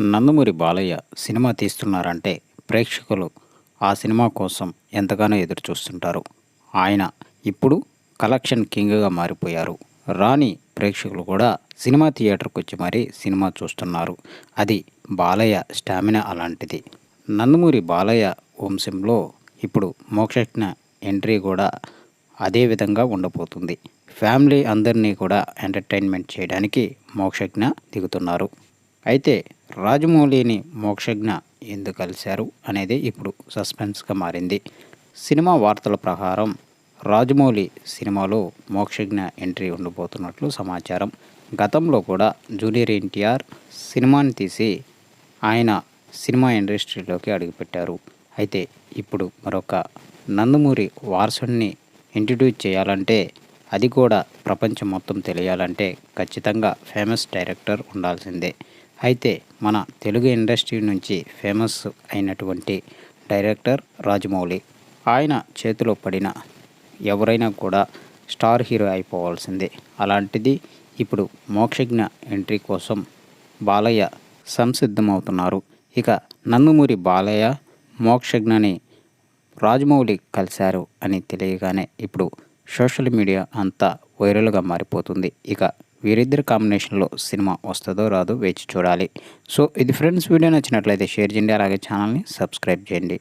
Nandamuri Balayya cinema తీస్తున్నారంటే ప్రేక్షకులు ఆ cinema కోసం ఎంతగానో ఎదురు చూస్తుంటారు. ఆయన ఇప్పుడు కలెక్షన్ కింగ్గా మారిపోయారు. రాని ప్రేక్షకులు కూడా సినిమా థియేటర్కి వచ్చి మరీ సినిమా చూస్తున్నారు. అది బాలయ్య స్టామినా అలాంటిది. నందమూరి బాలయ్య వంశంలో ఇప్పుడు మోక్షజ్ఞ ఎంట్రీ కూడా అదే విధంగా ఉండబోతుంది. ఫ్యామిలీ అందరినీ కూడా ఎంటర్టైన్మెంట్ చేయడానికి మోక్షజ్ఞ దిగుతున్నారు. అయితే రాజమౌళిని మోక్షజ్ఞ ఎందుకు కలిశారు అనేది ఇప్పుడు సస్పెన్స్గా మారింది. సినిమా వార్తల ప్రకారం రాజమౌళి సినిమాలో మోక్షజ్ఞ ఎంట్రీ ఉండబోతున్నట్లు సమాచారం. గతంలో కూడా జూనియర్ ఎన్టీఆర్ సినిమాని తీసి ఆయన సినిమా ఇండస్ట్రీలోకి అడుగుపెట్టారు. అయితే ఇప్పుడు మరొక నందమూరి వారసుడిని ఇంట్రడ్యూస్ చేయాలంటే అది కూడా ప్రపంచం మొత్తం తెలియాలంటే ఖచ్చితంగా ఫేమస్ డైరెక్టర్ ఉండాల్సిందే. అయితే మన తెలుగు ఇండస్ట్రీ నుంచి ఫేమస్ అయినటువంటి డైరెక్టర్ రాజమౌళి. ఆయన చేతిలో పడిన ఎవరైనా కూడా స్టార్ హీరో అయిపోవాల్సిందే. అలాంటిది ఇప్పుడు మోక్షజ్ఞ ఎంట్రీ కోసం బాలయ్య సంసిద్ధమవుతున్నారు. ఇక నందమూరి బాలయ్య మోక్షజ్ఞని రాజమౌళి కలిశారు అని తెలియగానే ఇప్పుడు సోషల్ మీడియా అంతా వైరల్గా మారిపోతుంది. ఇక వీరిద్దరి కాంబినేషన్లో సినిమా వస్తుందో రాదో వేచి చూడాలి. సో ఇది ఫ్రెండ్స్ వీడియో నచ్చినట్లయితే షేర్ చేయండి అలాగే ఛానల్ని సబ్స్క్రైబ్ చేయండి.